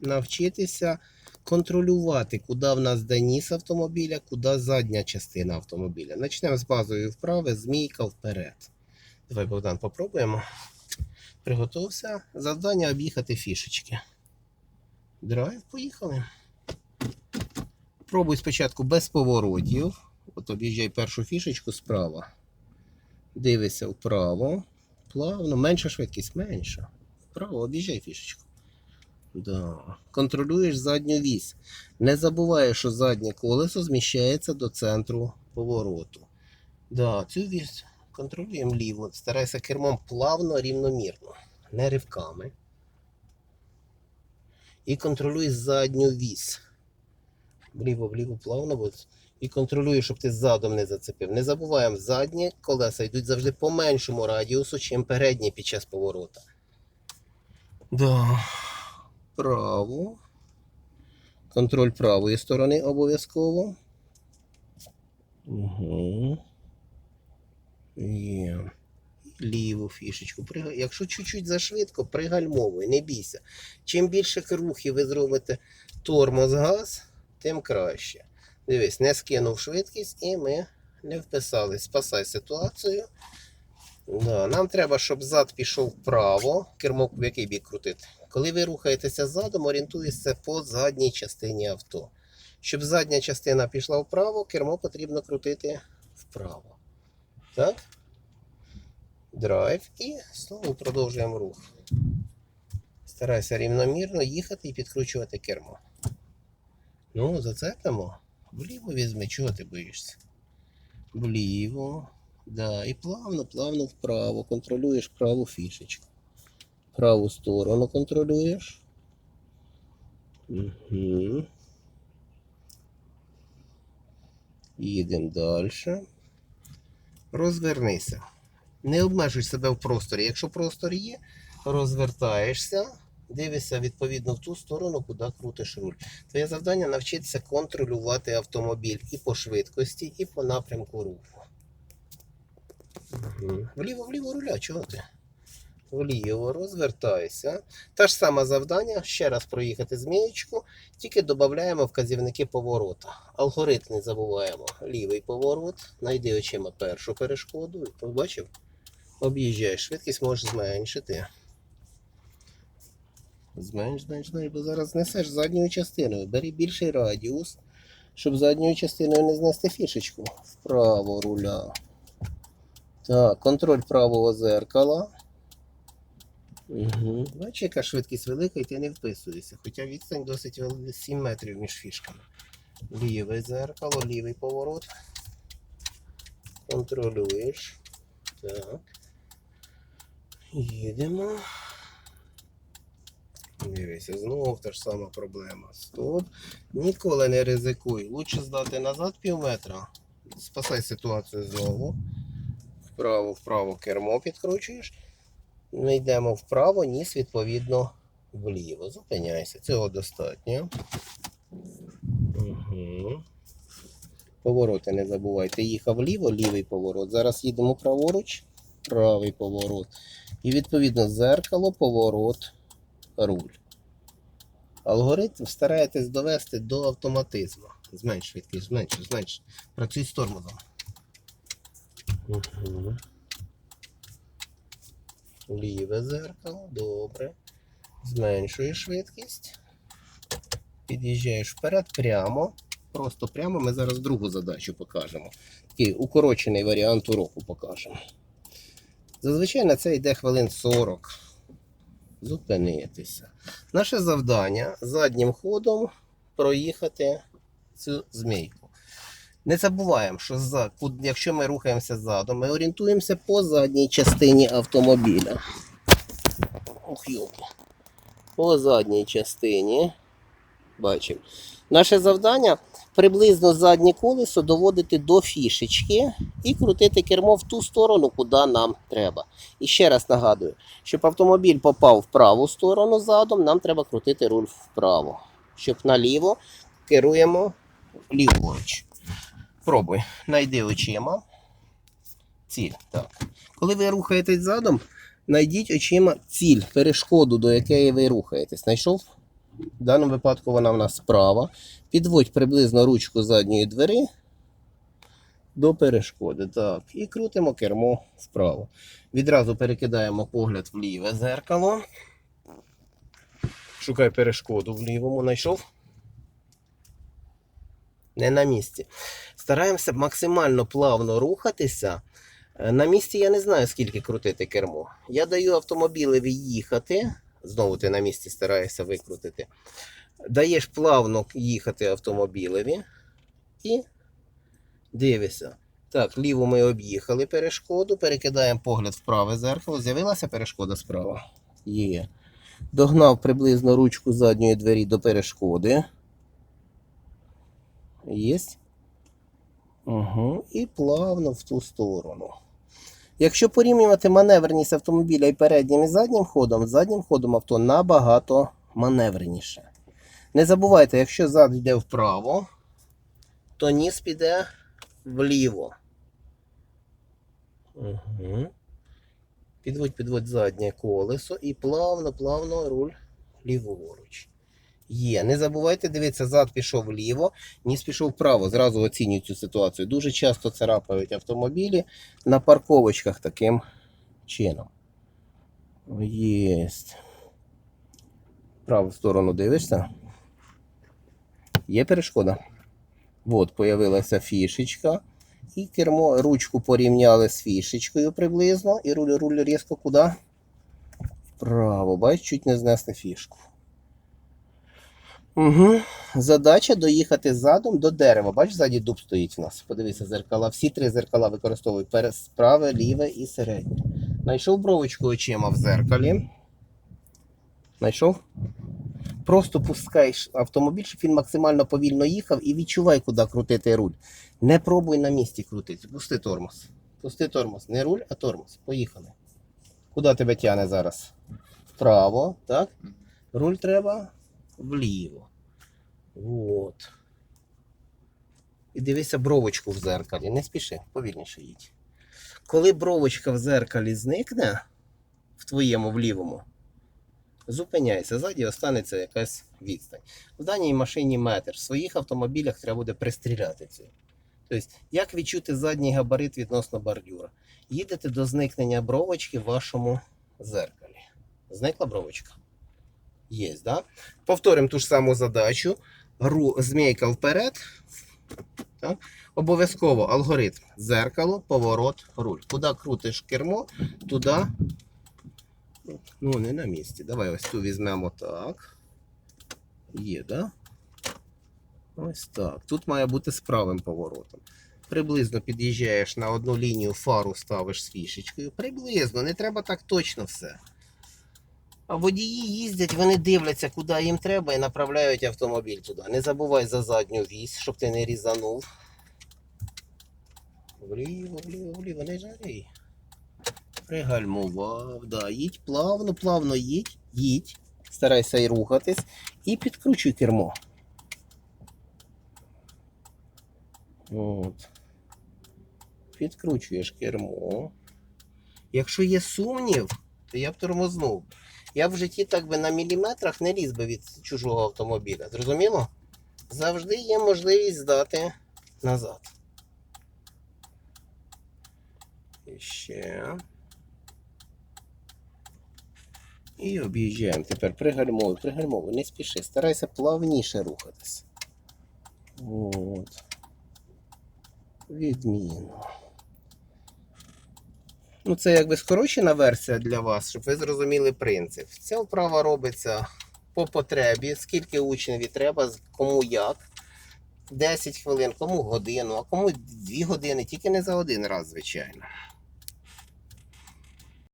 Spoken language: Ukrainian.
навчитися контролювати, куди в нас де ніс автомобіля, куди задня частина автомобіля. Почнемо з базової вправи, змійка вперед. Давай, Богдан, попробуємо. Приготовся. Завдання об'їхати фішечки. Драйв, поїхали. Пробуй спочатку без поворотів. От об'їжджай першу фішечку справа. Дивися вправо. Плавно, менша швидкість, менша. Вправо, об'їжджай фішечку. Да. Контролюєш задню вісь. Не забувай, що заднє колесо зміщається до центру повороту. Да, цю вісь контролюємо ліво. Старайся кермом плавно, рівномірно, не ривками. І контролюй задню вісь. Вліво, вліво, плавно. і контролює, щоб ти задом не зацепив. Не забуваємо, задні колеса йдуть завжди по меншому радіусу, чим передні під час поворота. Да. Право. Контроль правої сторони обов'язково. Угу. Є. Ліву фішечку. Якщо чуть-чуть зашвидко, пригальмовуй, не бійся. Чим більше рухів ви зробите тормоз газ, тим краще. Дивись, не скинув швидкість і ми не вписались. Спасай ситуацію. Да, нам треба, щоб зад пішов вправо, кермо в який бік крутити. Коли ви рухаєтеся задом, орієнтуєтеся по задній частині авто. Щоб задня частина пішла вправо, кермо потрібно крутити вправо. Так? Драйв і знову продовжуємо рух. Старайся рівномірно їхати і підкручувати кермо. Ну, зацепимо. Вліво візьми, чого ти боїшся? Вліво. Да, і плавно, плавно вправо. Контролюєш праву фішечку. Праву сторону контролюєш. Угу. Їдемо далі. Розвернися. Не обмежуй себе в просторі. Якщо простор є, розвертаєшся, дивишся відповідно в ту сторону, куди крутиш руль. Твоє завдання навчитися контролювати автомобіль і по швидкості, і по напрямку руху. Вліво, вліво руля, чого ти? Вліво, розвертайся. Те ж саме завдання, ще раз проїхати змієчку, тільки додаємо вказівники поворота. Алгоритм не забуваємо. Лівий поворот, знайди очима першу перешкоду. Побачив? Об'їжджаєш, швидкість можеш зменшити. Зменш, зменш, зменш, бо зараз несеш задньою частиною. Бери більший радіус, щоб задньою частиною не знести фішечку. Вправо руля. Так, контроль правого зеркала. Угу. Бачиш, яка швидкість велика, і ти не вписуєшся. Хоча відстань досить вели- 7 метрів між фішками. Ліве зеркало, лівий поворот. Контролюєш. Так. Їдемо. Дивися, знову та ж сама проблема. Стоп. Ніколи не ризикуй. Лучше здати назад пів метра. Спасай ситуацію знову. Вправо, вправо кермо підкручуєш. Ми йдемо вправо, ніс відповідно вліво. Зупиняйся. Цього достатньо. Угу. Повороти не забувай. Ти їхав вліво, лівий поворот. Зараз їдемо праворуч, правий поворот. І відповідно зеркало, поворот, руль. Алгоритм стараєтесь довести до автоматизму. Зменш швидкість, зменш, зменш. Працюй з тормозом. Угу. Ліве зеркало, добре. Зменшуєш швидкість. Під'їжджаєш вперед прямо. Просто прямо ми зараз другу задачу покажемо. Такий укорочений варіант уроку покажемо. Зазвичай на це йде хвилин 40. Зупинитися. Наше завдання заднім ходом проїхати цю змійку. Не забуваємо, що за, якщо ми рухаємося задом, ми орієнтуємося по задній частині автомобіля. Ох, йолки. По задній частині. Бачимо. Наше завдання приблизно заднє колесо доводити до фішечки і крутити кермо в ту сторону, куди нам треба. І ще раз нагадую, щоб автомобіль попав в праву сторону задом, нам треба крутити руль вправо. Щоб наліво керуємо ліворуч. Пробуй, найди очима. Ціль. Так. Коли ви рухаєтесь задом, знайдіть очима ціль, перешкоду, до якої ви рухаєтесь. Знайшов? В даному випадку вона в нас справа. Підводь приблизно ручку задньої двері до перешкоди. Так. І крутимо кермо вправо. Відразу перекидаємо погляд в ліве зеркало. Шукай перешкоду в лівому. Знайшов? Не на місці. Стараємося максимально плавно рухатися. Е, На місці я не знаю, скільки крутити кермо. Я даю автомобілеві їхати. Знову ти на місці стараєшся викрутити. Даєш плавно їхати автомобілеві і дивишся. Так, ліву ми об'їхали перешкоду, перекидаємо погляд в праве зеркало. З'явилася перешкода справа? Є. Догнав приблизно ручку задньої двері до перешкоди. Єсть. Угу. І плавно в ту сторону. Якщо порівнювати маневреність автомобіля і переднім і заднім ходом, заднім ходом авто набагато маневреніше. Не забувайте, якщо зад йде вправо, то ніс піде вліво. Угу. Підводь, підводь заднє колесо і плавно, плавно руль ліворуч. Є. Не забувайте, дивіться, зад пішов вліво, ніс пішов вправо. Зразу оцінюють цю ситуацію. Дуже часто царапають автомобілі на парковочках таким чином. Єсть. Праву сторону дивишся. Є перешкода. От, появилася фішечка. І кермо, ручку порівняли з фішечкою приблизно. І руль, руль різко куди? Вправо. Бач, чуть не знесли фішку. Угу. Задача доїхати задом до дерева. Бач, ззаді дуб стоїть у нас. Подивися, зеркала. Всі три зеркала використовують праве, ліве і середнє. Знайшов бровочку очима в зеркалі. Знайшов? Просто пускаєш автомобіль, щоб він максимально повільно їхав і відчувай, куди крутити руль. Не пробуй на місці крутити. Пусти тормоз. Пусти тормоз. Не руль, а тормоз. Поїхали. Куди тебе тягне зараз? Вправо, так? Руль треба вліво. От. І дивися бровочку в зеркалі. Не спіши, повільніше їдь. Коли бровочка в зеркалі зникне в твоєму в лівому, зупиняйся, ззаді останеться якась відстань. В даній машині метр. В своїх автомобілях треба буде пристріляти це. Тобто, як відчути задній габарит відносно бордюра? Їдете до зникнення бровочки в вашому зеркалі. Зникла бровочка? Є, да? Повторимо ту ж саму задачу. Ру, змійка вперед. Так? Обов'язково алгоритм. Зеркало, поворот, руль. Куди крутиш кермо, туди. Ну, не на місці. Давай ось ту візьмемо так. Є, да? Ось так. Тут має бути з правим поворотом. Приблизно під'їжджаєш на одну лінію, фару ставиш з фішечкою. Приблизно, не треба так точно все. Водії їздять, вони дивляться, куди їм треба, і направляють автомобіль туди. Не забувай за задню вісь, щоб ти не різанув. Вліво, вліво, вліво, не жарій. Пригальмував, да. Їдь плавно, плавно їдь, їдь. Старайся й рухатись і підкручуй кермо. От. Підкручуєш кермо. Якщо є сумнів, то я б тормознув. Я в житті так би на міліметрах не ліз би від чужого автомобіля. Зрозуміло? Завжди є можливість здати назад. І ще. І об'їжджаємо. Тепер пригальмовуй, пригальмовуй, не спіши, старайся плавніше рухатись. От. Відмінно. Ну, це якби скорочена версія для вас, щоб ви зрозуміли принцип. Ця вправа робиться по потребі, скільки учневі треба, кому як. 10 хвилин, кому годину, а кому 2 години, тільки не за один раз, звичайно.